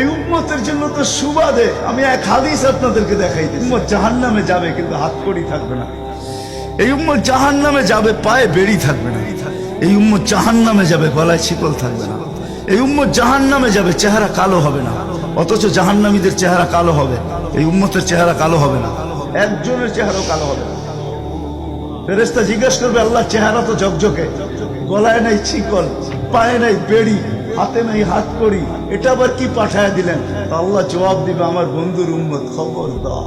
এই উম্মতের জন্য তো সুবাদে আমি এক হাদিস আপনাদেরকে দেখাই উম্মত জাহান নামে যাবে, কিন্তু হাত কড়ি থাকবে না। এই উম্মত জাহান নামে যাবে, পায়ে বেড়ি থাকবে না। এই উম্মত জাহান নামে যাবে, গলায় শিকল থাকবে না। এই উম্মত জাহান নামে যাবে, চেহারা কালো হবে না। অথচ জাহান্নামীদের চেহারা কালো হবে। এই উম্মতের চেহারা কালো হবে না। একজনের চেহারাও কালো হবে না। ফেরেস্তা জিজ্ঞেস করবে আল্লাহ চেহারা তো ঝকঝকে। গলায় নাই চিকল পায়ে নাই বেড়ি। হাতে নাই, হাত করি। এটা আবার কি পাঠায় দিলেন? আল্লাহ জবাব দিবে আমার বন্ধুর উম্মত খবর দাও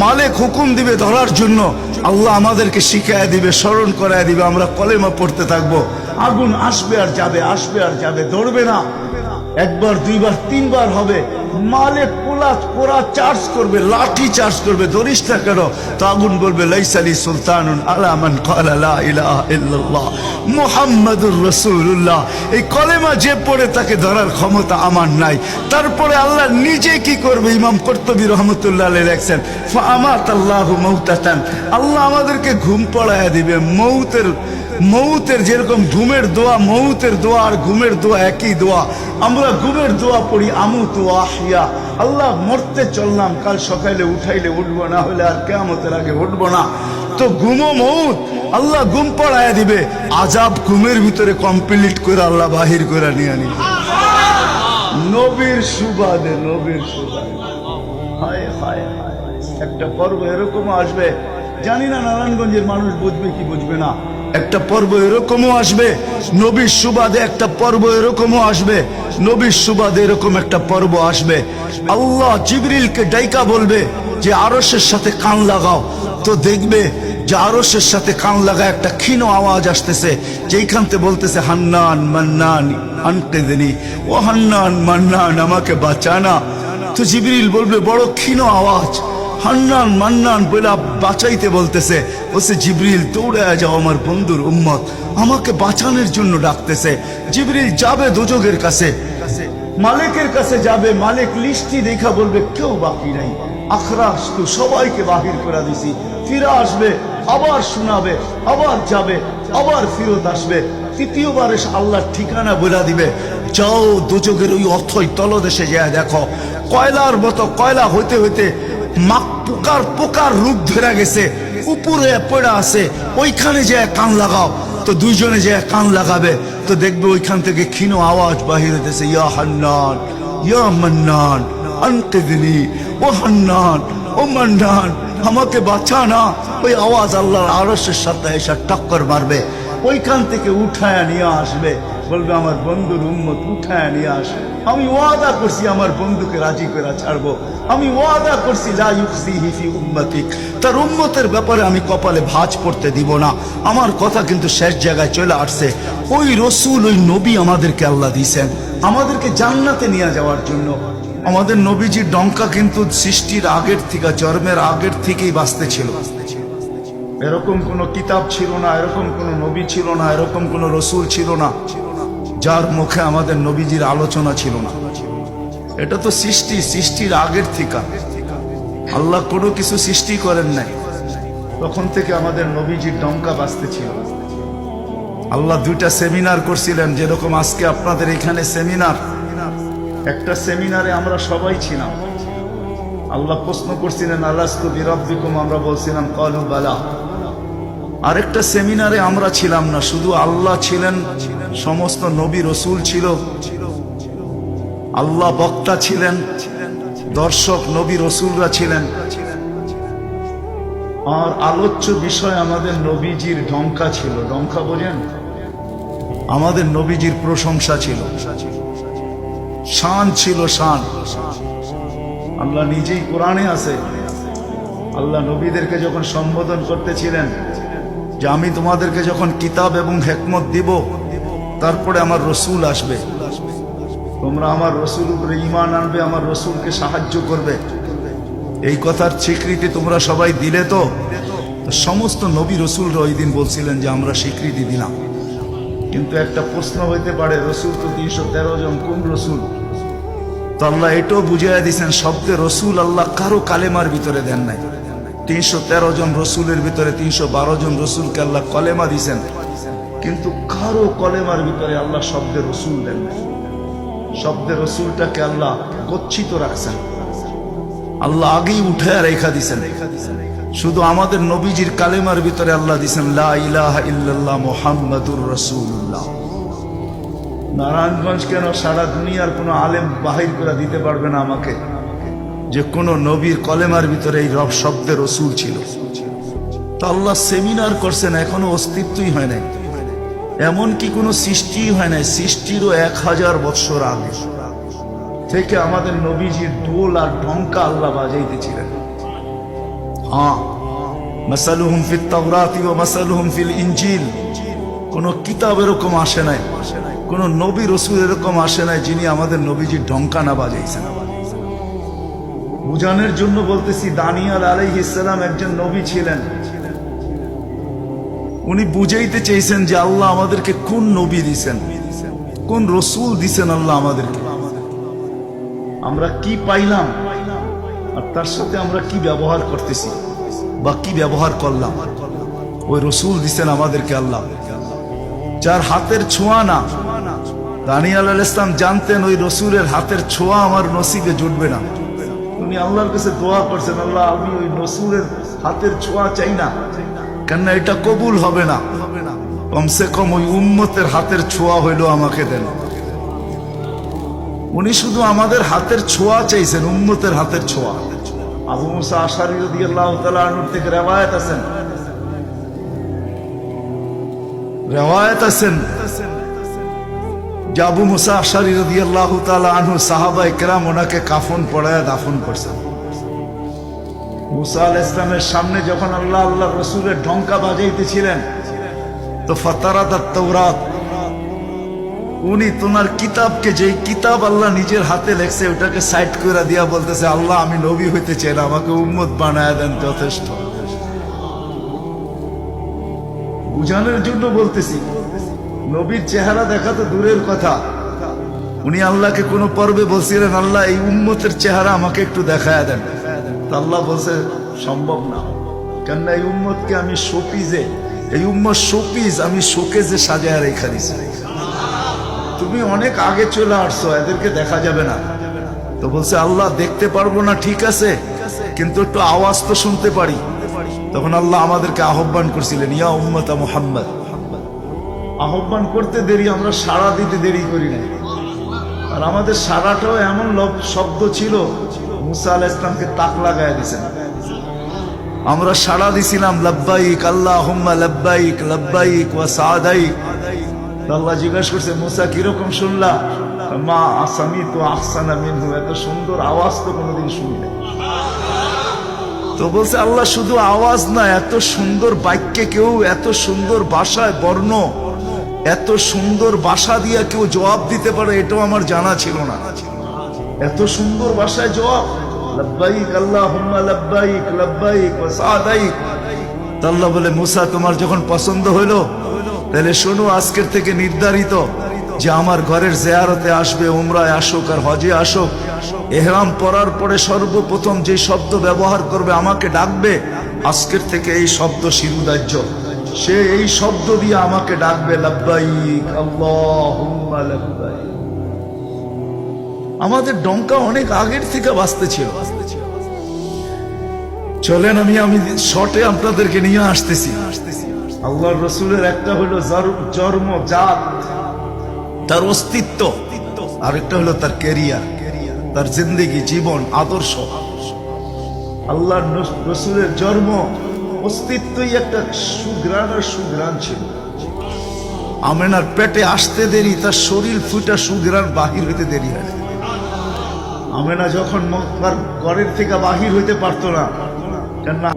মালিক হুকুম দিবে ধরার জন্য আল্লাহ আমাদেরকে শিখায় দিবে, স্মরণ করায় দিবে, আমরা কলেমা পড়তে থাকব। আগুন আসবে আর যাবে, আসবে আর যাবে, ধরবে না। একবার, দুইবার, তিনবার হবে। মালে পোলা পোড়া চার্জ করবে, লাঠি চার্জ করবে, ধরিস কেন? তো আগুন বলবে লাইসালি সুলতানুন আলামান ক্বালা লা ইল্লাল্লাহ মুহাম্মাদুর রাসূলুল্লাহ। এই কলেমা যে পড়ে তাকে ধরার ক্ষমতা আমার নাই। তারপরে আল্লাহ নিজে কি করবে? ইমাম কর্তবী রহমতুল্লাহ লেখছেন ফামাত আল্লাহু মাউতাতান। আল্লাহ আমাদেরকে ঘুম পড়ায়া দিবে। মৌতের মৌতের যেরকম ঘুমের দোয়া, মৌতের দোয়া আর ঘুমের দোয়া একই দোয়া। আমরা ঘুমের দোয়া পড়ি আমু তো আহিয়া আল্লাহ মরতে চললাম, কাল সকালে উঠাইলে উঠবো না হলে আর কেমতের আগে উঠবো না। তো ঘুমো মৌত, আল্লাহ ঘুম পড়ায় দিবে, আজাব ঘুমের ভিতরে কমপ্লিট করে আল্লাহ বাহির করে নিয়ে নিবে। নবীর সুবাদে নবীর সুবাদে। একটা পর্ব এরকম আসবে। জানি না নারায়ণগঞ্জের মানুষ বুঝবে কি বুঝবে না। একটা পর্ব এরকমও আসবে, নবীর সুবাদে একটা পর্ব এরকমও আসবে, নবীর সুবাদে এরকম একটা পর্ব আসবে। আল্লাহ জিবরিলকে ডাইকা বলবে যে আরসের সাথে কান লাগাও। তো দেখবে যে আরসের সাথে কান লাগা একটা ক্ষীণ আওয়াজ আসতেছে যেইখানতে বলতেছে, হান্নান, মান্নান আনতে দেনি ও হান্নান, মান্নান, আমাকে বাঁচানা। তো জিবরিল বলবে, বড় ক্ষীণ আওয়াজ। হান্নান মান্নান বলে বাঁচাইতে বলতেছে। বলছে, জিবরিল দৌড়ে যাও আমার বন্ধুর উম্মত। আমাকে বাঁচানোর জন্য ডাকতেছে। জিবরিল যাবে দুযোগের কাছে। মালিকের কাছে যাবে। মালিক লিস্টি দেখা বলবে, কেউ বাকি নাই। আখরাস তো সবাইকে বাহির করে দিছি। ফিরে আসবে, আবার শোনাবে, আবার যাবে, আবার ফিরত আসবে। তৃতীয়বার এসে আল্লাহর ঠিকানা বলে দিবে। যাও দুযোগের ওই অর্থই তলদেশে যায় দেখো। কয়লার মতো কয়লা হইতে হইতে মাক পোকার পোকার রূপ ধরে গেছে, উপরে পড়ে আছে, ওইখানে যে কান লাগাও। তো দুইজনে যে কান লাগাবে, তো দেখবে ওইখান থেকে ক্ষীণ আওয়াজ বাহির হইতেছে, ইয়া হান্নান, ইয়া মান্নান, আনতে দিনি ও হান্নান, ও মান্নান, আমাকে বাঁচা না। ওই আওয়াজ আল্লাহর আরসের সাথে এসে টক্কর মারবে, ওইখান থেকে উঠায় নিয়ে আসবে। বলবে, আমার বন্ধুর উম্মত উঠায় নিয়ে আসবে আমি ওয়াদা করছি, আমার বন্ধুকে রাজি করে ছাড়বো। আমি ওয়াদা করছি তার উম্মতের ব্যাপারে আমি কপালে ভাঁজ পড়তে দিব না। আমার কথা কিন্তু শেষ জায়গায় চলে আসছে। ওই রসুল, ওই নবী আমাদেরকে আল্লাহ দিয়েছেন। আমাদেরকে জান্নাতে নিয়ে যাওয়ার জন্য। আমাদের নবীজির ডঙ্কা কিন্তু সৃষ্টির আগের থেকে, জন্মের আগের থেকেই বাঁচতে ছিল। এরকম কোনো কিতাব ছিল না, এরকম কোনো নবী ছিল না, এরকম কোনো রসুল ছিল না, যার মুখে আমাদের নবীজির আলোচনা ছিল না। এটা তো সৃষ্টি, সৃষ্টির আগের থেকে। আল্লাহ কোনো কিছু সৃষ্টি করেন নাই। তখন থেকে আমাদের নবীজির ডঙ্কা বাঁচতে ছিল। আল্লাহ দুইটা সেমিনার করছিলেন, যেরকম আজকে আপনাদের এখানে সেমিনার। একটা সেমিনারে আমরা সবাই ছিলাম। আল্লাহ প্রশ্ন করছিলেন আল্লাহ বিরব্বিকুম? আমরা বলছিলাম কলু বালা। আরেকটা সেমিনারে আমরা ছিলাম না, শুধু আল্লাহ ছিলেন, সমস্ত নবী রসুল ছিল। আল্লাহ বক্তা ছিলেন, দর্শক নবী রসুলরা ছিলেন। আর আলোচ্য বিষয় আমাদের নবীজির ডঙ্কা ছিল। ডঙ্কা বোঝেন? আমাদের নবীজির প্রশংসা ছিল। শান ছিল শান। আল্লাহ নিজেই কোরআনে আছে। আল্লাহ নবীদেরকে যখন সম্বোধন করতেছিলেন যে আমি তোমাদেরকে যখন কিতাব এবং হেকমত দিব, তারপরে আমার রসুল আসবে। তোমরা আমার রসুল উপরে ইমান আনবে, আমার রসুলকে সাহায্য করবে। এই কথার স্বীকৃতি তোমরা সবাই দিলে তো? সমস্ত নবী রসুলরা ওই দিন বলছিলেন যে, আমরা স্বীকৃতি দিলাম। কিন্তু একটা প্রশ্ন হইতে পারে, রসুল তো তিনশো তেরো জন কোন রসুল? তো আল্লাহ এটাও বুঝাইয়া দিয়েছেন শব্দে রসুল আল্লাহ কারও কালেমার ভিতরে দেন নাই। তিনশো তেরো জন রসুলের ভিতরে তিনশো বারো জন রসুলকে আল্লাহ কলেমা দিছেন। কিন্তু কারও কলেমার ভিতরে আল্লাহ শব্দে রসুল দেন নাই। শব্দে রসুলটাকে আল্লাহ গচ্ছিত রাখছেন। আল্লাহ আগেই উঠে রেখা দিছেন। শুধু আমাদের নবীজির কালেমার ভিতরে আল্লাহ দিছেন ইল্লাল্লাহ মুহাম্মাদুর রাসূলুল্লাহ। নারায়ণগঞ্জ কেন সারা দুনিয়ার কোনো আলেম বাহির করে দিতে পারবে না আমাকে? যে কোন নবীর কলেমার ভিতরে এই রব শব্দের রসুল ছিল। তা আল্লাহ সেমিনার করছেন, এখনও অস্তিত্বই হয় নাই। এমন কি কোনো সৃষ্টি হয় নাই, সৃষ্টিরও এক হাজার বৎসর আগে। থেকে আমাদের নবীজির দোল আর ঢঙ্কা আল্লাহ বাজাইতেছিলেন। হ্যাঁ মাসালুহুম ফিল তাওরাতি ওয়া মাসালুহুম ফিল ইনজিল। কোন কিতাব এরকম আসে নাই, কোন নবী রসুল এরকম আসে নাই যিনি আমাদের নবীজির ঢঙ্কা না বাজাইছেন। বুঝানোর জন্য বলতেছি, দানিয়াল আলাইহিস সালাম একজন নবী ছিলেন। উনি বুঝাইতে চেয়েছেন যে আল্লাহ আমাদেরকে কোন নবী দিছেন? কোন রসুল দিছেন আল্লাহ আমাদেরকে? আমরা কি পাইলাম? আর তার সাথে আমরা কি ব্যবহার করতেছি? বা কি ব্যবহার করলাম? ওই রসুল দিছেন আমাদেরকে আল্লাহ। যার হাতের ছোঁয়া না। দানিয়াল আল ইসলাম জানতেন ওই রসুলের হাতের ছোঁয়া আমার নসিবে জুটবে না। উনি আল্লাহর কাছে দোয়া করছেন, আল্লাহ, আমি ওই রসুলের হাতের ছোঁয়া চাই না। কেননা এটা কবুল হবে না? কমসে কম ওই উম্মতের হাতের ছোঁয়া হইল আমাকে দেন। উনি শুধু আমাদের হাতের ছোঁয়া চাইছেন, উম্মতের হাতের ছোঁয়া। আবু মুসা আশারি যদি আল্লাহ তালুর থেকে রেওয়ায়ত আছেন। রেওয়ায়ত আছেন। যে মুসা আশারি রদি আল্লাহ আনহু সাহাবা ইকরাম ওনাকে কাফন পড়ায় দাফন করছেন। মুসা আল ইসলামের সামনে যখন আল্লাহ আল্লাহ রসুলের ঢঙ্কা বাজাইতেছিলেন, তো ফতারাত আর তৌরাত উনি তোমার কিতাবকে যেই কিতাব আল্লাহ নিজের হাতে লেখছে, ওটাকে সাইড করে দিয়া বলতেছে, আল্লাহ, আমি নবী হইতে চাই না, আমাকে উম্মত বানায় দেন যথেষ্ট। বুঝানোর জন্য বলতেছি, নবীর চেহারা দেখা তো দূরের কথা। উনি আল্লাহকে কোনো পর্বে বলছিলেন, আল্লাহ, এই উম্মতের চেহারা আমাকে একটু দেখায় দেন। আল্লাহ বলছে, সম্ভব না। কেননা এই উম্মতকে আমি শোপিজে, এই উম্মত শোপিজ, আমি শোকেজে সাজায় রেখা দিছি। তুমি অনেক আগে চলে আসছো, এদেরকে দেখা যাবে না। তো বলছে, আল্লাহ দেখতে পারব না, ঠিক আছে, কিন্তু একটু আওয়াজ তো শুনতে পারি। তখন আল্লাহ আমাদেরকে আহ্বান করছিলেন, ইয়া উম্মতা মুহাম্মদ। আহ্বান করতে দেরি, আমরা সাড়া দিতে দেরি করি না আর আমাদের সারাটাও এমন শব্দ ছিল মুসা আলাহ ইসলামকে তাক লাগায় দিছেন। আমরা সাড়া দিছিলাম, লব্বাইক আল্লাহ হুম্মা লব্বাইক লব্বাইক ওয়া সাদাইক। আল্লাহ জিজ্ঞাসা করছে, মুসা কীরকম শুনলা? মা আসামি তো আহসানা মিনহু। এত সুন্দর আওয়াজ তো কোনোদিন শুনি নাই। তো বলছে, আল্লাহ শুধু আওয়াজ না, এত সুন্দর বাক্যে কেউ, এত সুন্দর ভাষায় বর্ণ, এত সুন্দর ভাষা দিয়ে কেউ জবাব দিতে পারে, এটাও আমার জানা ছিল না। এত সুন্দর ভাষায় জবাব আল্লাহ আল্লাহ বলে, মুসা, তোমার যখন পছন্দ তাহলে শোনো, আজকের থেকে নির্ধারিত যে আমার ঘরের জেয়ারতে আসবে, উমরায় আসুক আর হজে আসুক, এহরাম পরার পরে সর্বপ্রথম যে শব্দ ব্যবহার করবে, আমাকে ডাকবে, আজকের থেকে এই শব্দ শিরুদার্য সে এই শব্দ দিয়ে আমাকে ডাকবে, লব্বাইক লব্বাইক। আমাদের ডঙ্কা অনেক আগের থেকে বাঁচতে ছিল। চলেন আমি আমি শর্টে আপনাদেরকে নিয়ে আসতেছি। আল্লাহর রসুলের একটা হলো জর- জন্ম, জাত। তার অস্তিত্ব। আরেকটা হলো তার কেরিয়ার তার জিন্দগি, জীবন, আদর্শ। আল্লাহর নস- রসুলের জন্ম অস্তিত্বই একটা সুগ্রাণ আর সুগ্রাণ ছিল। আমেনার পেটে আসতে দেরি, তার শরীর ফুটা সুগ্রাণ বাহির হইতে দেরি হয়। আমেনা যখন মক্কার ঘরের থেকে বাহির হইতে পারতো না কেননা